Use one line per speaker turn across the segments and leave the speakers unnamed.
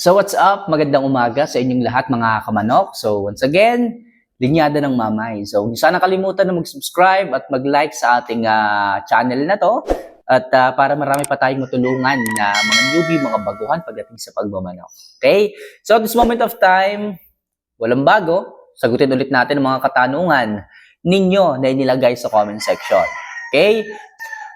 So what's up? Magandang umaga sa inyong lahat mga kamanok. So once again, linyada ng mamay. So hindi sana kalimutan na mag-subscribe at mag-like sa ating ah, channel na to. At ah, para marami pa tayong matulungan na mga newbie, mga baguhan pagdating sa pagmamanok. Okay? So at this moment of time, walang bago. Sagutin ulit natin ang mga katanungan ninyo na inilagay sa comment section. Okay?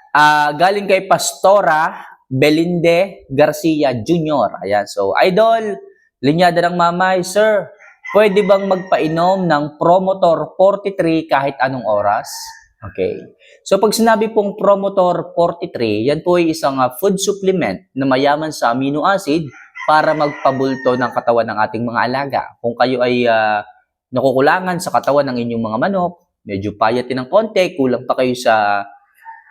Ah, galing kay Pastora Belinde Garcia Jr. Ayan, so idol, linyada ng mamay, sir, pwede bang magpainom ng Promotor 43 kahit anong oras? Okay. So pag sinabi pong Promotor 43, yan po ay isang ah, food supplement na mayaman sa amino acid para magpabulto ng katawan ng ating mga alaga. Kung kayo ay ah, nakukulangan sa katawan ng inyong mga manok, medyo payatin ng konti, kulang pa kayo sa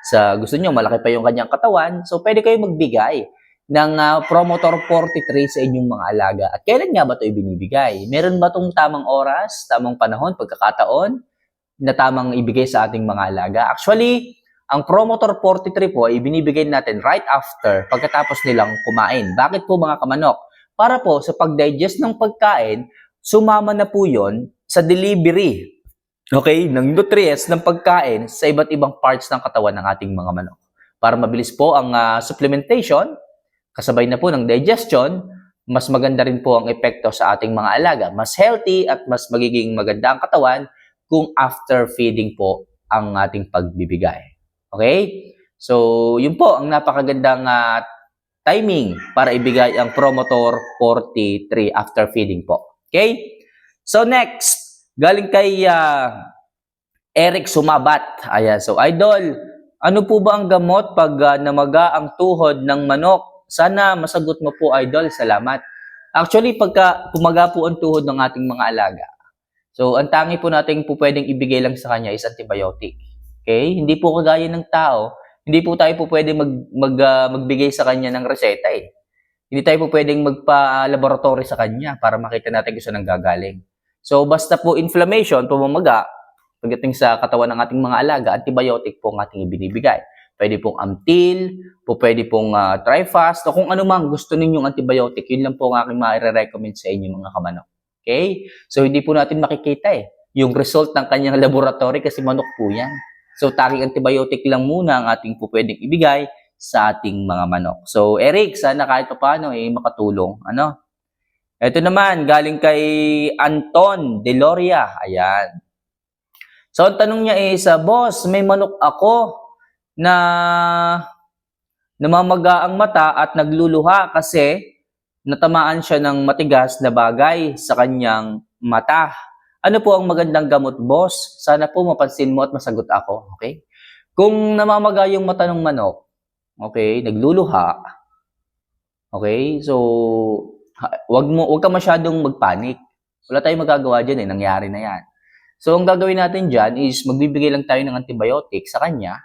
sa gusto nyo, malaki pa yung kanyang katawan, so pwede kayo magbigay ng ah, Promotor 43 sa inyong mga alaga. At kailan nga ba ito ibinibigay? Meron ba itong tamang oras, tamang panahon, pagkakataon na tamang ibigay sa ating mga alaga? Actually, ang Promotor 43 po ay ibinibigay natin right after pagkatapos nilang kumain. Bakit po mga kamanok? Para po sa pag-digest ng pagkain, sumama na po yon sa delivery okay, ng nutrients ng pagkain sa iba't ibang parts ng katawan ng ating mga manok. Para mabilis po ang ah, supplementation, kasabay na po ng digestion, mas maganda rin po ang epekto sa ating mga alaga. Mas healthy at mas magiging maganda ang katawan kung after feeding po ang ating pagbibigay. Okay? So, yun po ang napakagandang ah, timing para ibigay ang Promotor 43 after feeding po. Okay? So, next, Galing kay ah, Eric Sumabat. Ayan. So, Idol, ano po ba ang gamot pag ah, namaga ang tuhod ng manok? Sana masagot mo po, Idol. Salamat. Actually, pagka pumaga po ang tuhod ng ating mga alaga, so ang tangi po natin po pwedeng ibigay lang sa kanya is antibiotic. Okay? Hindi po kagaya ng tao, hindi po tayo po pwedeng mag, mag, ah, magbigay sa kanya ng reseta eh. Hindi tayo po pwedeng magpa-laboratory sa kanya para makita natin kung saan ang gagaling. So, basta po inflammation, pumamaga, pagdating sa katawan ng ating mga alaga, antibiotic po ang ating ibinibigay. Pwede pong Amtil, po pwede pong uh, Trifast, o kung ano mang gusto ninyong antibiotic, yun lang po ang aking ma-recommend sa inyo mga kamanok. Okay? So, hindi po natin makikita eh, yung result ng kanyang laboratory kasi manok po yan. So, taking antibiotic lang muna ang ating po pwedeng ibigay sa ating mga manok. So, Eric, sana kahit pa paano eh, makatulong. Ano? Ito naman, galing kay Anton Deloria. Ayan. So, ang tanong niya is, uh, Boss, may manok ako na namamaga ang mata at nagluluha kasi natamaan siya ng matigas na bagay sa kanyang mata. Ano po ang magandang gamot, boss? Sana po mapansin mo at masagot ako, okay? Kung namamaga yung mata ng manok, okay, nagluluha, okay, so wag mo wag ka masyadong magpanik. Wala tayong magagawa diyan eh, nangyari na 'yan. So ang gagawin natin diyan is magbibigay lang tayo ng antibiotic sa kanya.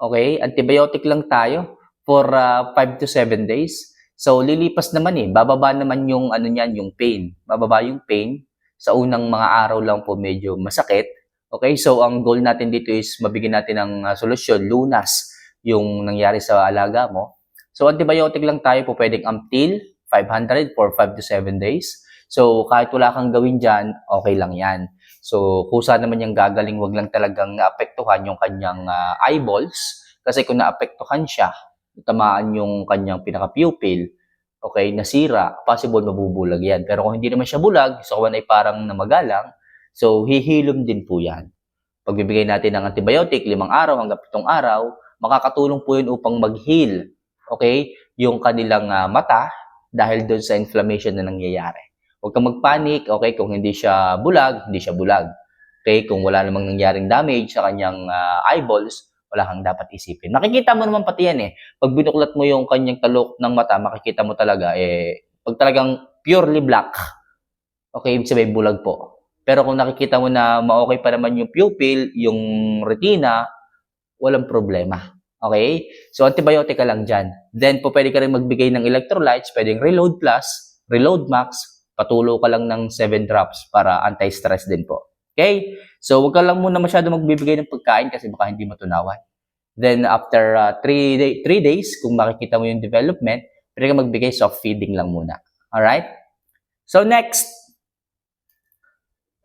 Okay? Antibiotic lang tayo for 5 to 7 days. So lilipas naman eh, bababa naman yung ano niyan, yung pain. Bababa yung pain. Sa unang mga araw lang po medyo masakit. Okay? So ang goal natin dito is mabigyan natin ng ah, solusyon, lunas yung nangyari sa alaga mo. So antibiotic lang tayo po pwedeng Amtil, 500 for 5 to 7 days. So, kahit wala kang gawin dyan, okay lang yan. So, kusa naman yung gagaling, wag lang talagang naapektuhan yung kanyang ah, eyeballs. Kasi kung naapektuhan siya, tamaan yung kanyang pinaka-pupil, okay, nasira, possible mabubulag yan. Pero kung hindi naman siya bulag, so kawan ay parang namagalang, so hihilom din po yan. Pagbibigay natin ng antibiotic, limang araw hanggang pitong araw, makakatulong po yun upang mag-heal, okay, yung kanilang ah, mata, dahil doon sa inflammation na nangyayari. Huwag kang magpanik, okay, kung hindi siya bulag, hindi siya bulag. Okay, kung wala namang nangyaring damage sa kanyang ah, eyeballs, wala kang dapat isipin. Makikita mo naman pati yan eh. Pag binuklat mo yung kanyang talok ng mata, makikita mo talaga eh, pag talagang purely black, okay, ibig sabihin bulag po. Pero kung nakikita mo na ma-okay pa naman yung pupil, yung retina, walang problema. Okay? So, antibiotic ka lang dyan. Then, po pwede ka rin magbigay ng electrolytes, pwedeng Reload Plus, Reload Max, patulo ka lang ng 7 drops para anti-stress din po. Okay? So, huwag ka lang muna masyado magbibigay ng pagkain kasi baka hindi matunawan. Then, after 3 day, three days, kung makikita mo yung development, pwede ka magbigay soft feeding lang muna. Alright? So next,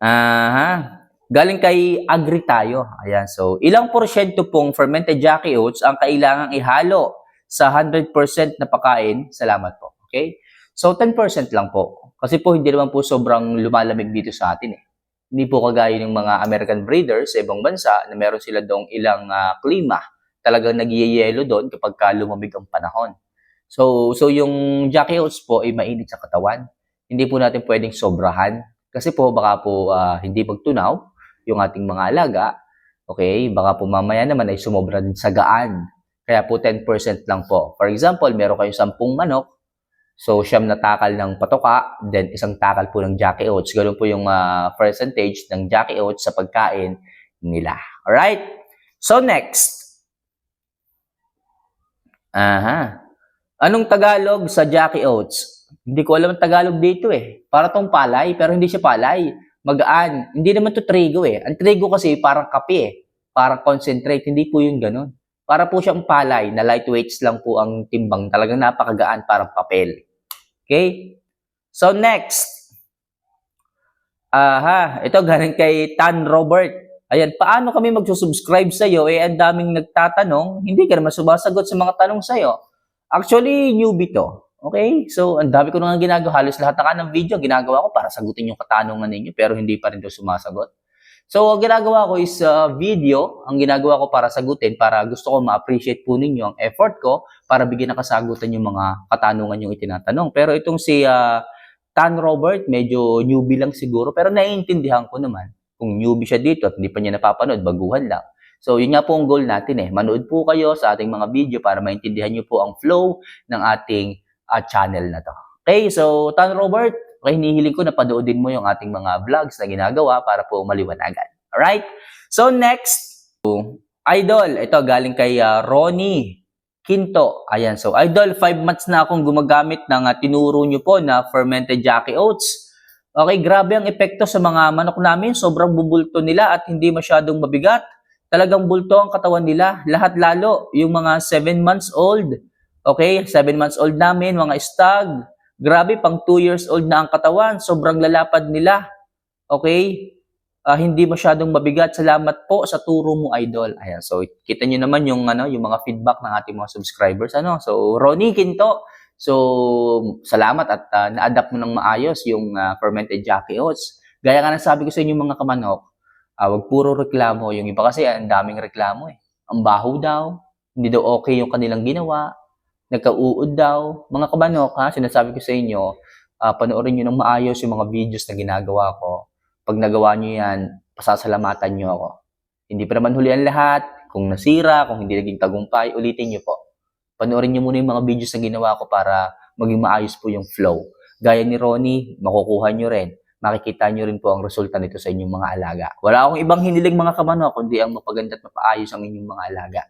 aha, galing kay Agri tayo. Ayan, so ilang porsyento pong fermented Jackie Oats ang kailangang ihalo sa 100% na pagkain? Salamat po. Okay? So 10% lang po. Kasi po hindi naman po sobrang lumalamig dito sa atin eh. Hindi po kagaya ng mga American breeders sa ibang bansa na meron sila dong ilang ah, klima. Talagang nagyayelo doon kapag ka lumamig ang panahon. So, so yung Jackie Oats po ay mainit sa katawan. Hindi po natin pwedeng sobrahan. Kasi po baka po ah, hindi magtunaw yung ating mga alaga. Okay? Baka po mamaya naman ay sumobra din sa gaan. Kaya po 10% lang po. For example, meron kayong 10 manok. So, siyam na takal ng patoka, then isang takal po ng Jackie Oats. Ganun po yung ah, percentage ng Jackie Oats sa pagkain nila. Alright? So, next. Aha. Anong Tagalog sa Jackie Oats? Hindi ko alam ang Tagalog dito eh. Para tong palay, pero hindi siya palay. Magaan. Hindi naman to trigo eh. Ang trigo kasi parang kape eh. Parang concentrate. Hindi po yun ganun. Para po siyang palay na lightweights lang po ang timbang. Talagang napakagaan parang papel. Okay? So next. Aha, ito galing kay Tan Robert. Ayan, paano kami magsusubscribe sa iyo? Eh, ang daming nagtatanong, hindi ka naman sumasagot sa mga tanong sa iyo. Actually, newbie to. Okay? So, ang dami ko nang ginagawa. Halos lahat na ka ng video, ginagawa ko para sagutin yung katanungan ninyo, pero hindi pa rin daw sumasagot. So, ang ginagawa ko is uh, video. Ang ginagawa ko para sagutin, para gusto ko ma-appreciate po ninyo ang effort ko para bigyan ng kasagutan yung mga katanungan yung itinatanong. Pero itong si uh, Tan Robert, medyo newbie lang siguro, pero naiintindihan ko naman kung newbie siya dito at hindi pa niya napapanood, baguhan lang. So, yun nga po ang goal natin eh. Manood po kayo sa ating mga video para maintindihan niyo po ang flow ng ating uh, channel na to. Okay, so Tan Robert, okay, hinihiling ko na panoodin mo yung ating mga vlogs na ginagawa para po maliwanagan. Alright? So, next, Idol, ito galing kay uh, Ronnie Quinto. Ayan, so Idol, 5 months na akong gumagamit ng uh, tinuro nyo po na fermented Jackie Oats. Okay, grabe ang epekto sa mga manok namin. Sobrang bubulto nila at hindi masyadong mabigat. Talagang bulto ang katawan nila. Lahat lalo, yung mga 7 months old. Okay, 7 months old namin, mga stag. Grabe, pang 2 years old na ang katawan. Sobrang lalapad nila. Okay? Ah, hindi masyadong mabigat. Salamat po sa turo mo, idol. Ayan, so kita nyo naman yung ano, yung mga feedback ng ating mga subscribers ano. So Ronnie Quinto, so salamat at ah, na-adapt mo ng maayos yung ah, fermented Jackie Oats. Gaya nga ng sabi ko sa inyo mga kamanok, ah, wag puro reklamo. Yung iba kasi ang daming reklamo eh. Ang baho daw, hindi daw okay yung kanilang ginawa, nagkauud daw. Mga kamanok ha, sinasabi ko sa inyo, ah, panoorin nyo ng maayos yung mga videos na ginagawa ko. Pag nagawa nyo yan, pasasalamatan nyo ako. Hindi pa naman huli ang lahat. Kung nasira, kung hindi naging tagumpay, ulitin nyo po. Panoorin nyo muna yung mga videos na ginawa ko para maging maayos po yung flow. Gaya ni Ronnie, makukuha nyo rin. Makikita nyo rin po ang resulta nito sa inyong mga alaga. Wala akong ibang hiniling mga kamano, kundi ang mapaganda at mapaayos ang inyong mga alaga.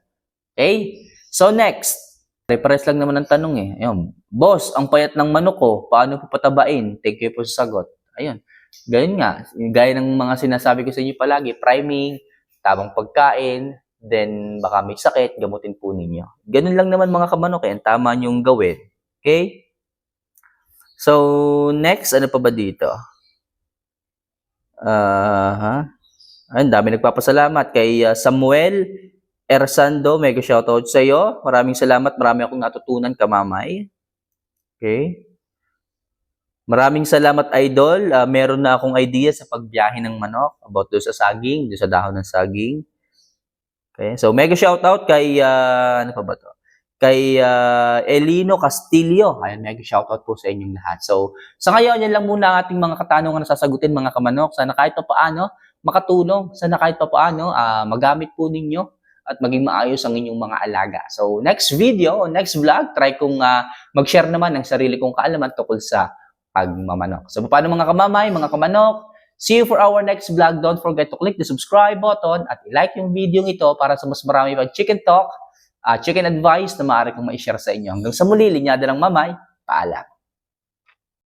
Okay? So next, Pare-pares lang naman ang tanong eh. Ayun. Boss, ang payat ng manok ko, paano po patabain? Thank you po sa sagot. Ayun. Ganyan nga. Gaya ng mga sinasabi ko sa inyo palagi, priming, tamang pagkain, then baka may sakit, gamutin po ninyo. Ganun lang naman mga kamanok eh. Ang tama niyong gawin. Okay? So, next, ano pa ba dito? Ah, ha? Ayun, dami nagpapasalamat kay ah, Samuel Ersando, mega shoutout sa iyo. Maraming salamat, marami akong natutunan kamamay. Okay? Maraming salamat idol. Ah, meron na akong idea sa pagbiyahe ng manok about do sa saging, do sa dahon ng saging. Okay? So mega shoutout kay ah, ano pa ba to? Kay ah, Elino Castillo. Ayan, mega shoutout po sa inyong lahat. So sa ngayon, yan lang muna ang ating mga katanungan na sasagutin mga kamanok. Sana kahit pa paano makatulong. Sana kahit pa paano ah, magamit po ninyo at maging maayos ang inyong mga alaga. So, next video, next vlog, try kong ah, mag-share naman ng sarili kong kaalaman tungkol sa pagmamanok. So, paano mga kamamay, mga kamanok? See you for our next vlog. Don't forget to click the subscribe button at i-like yung video ito para sa mas marami pang chicken talk, ah, chicken advice na maaari kong ma-share sa inyo. Hanggang sa muli, linyada ng mamay, paalam.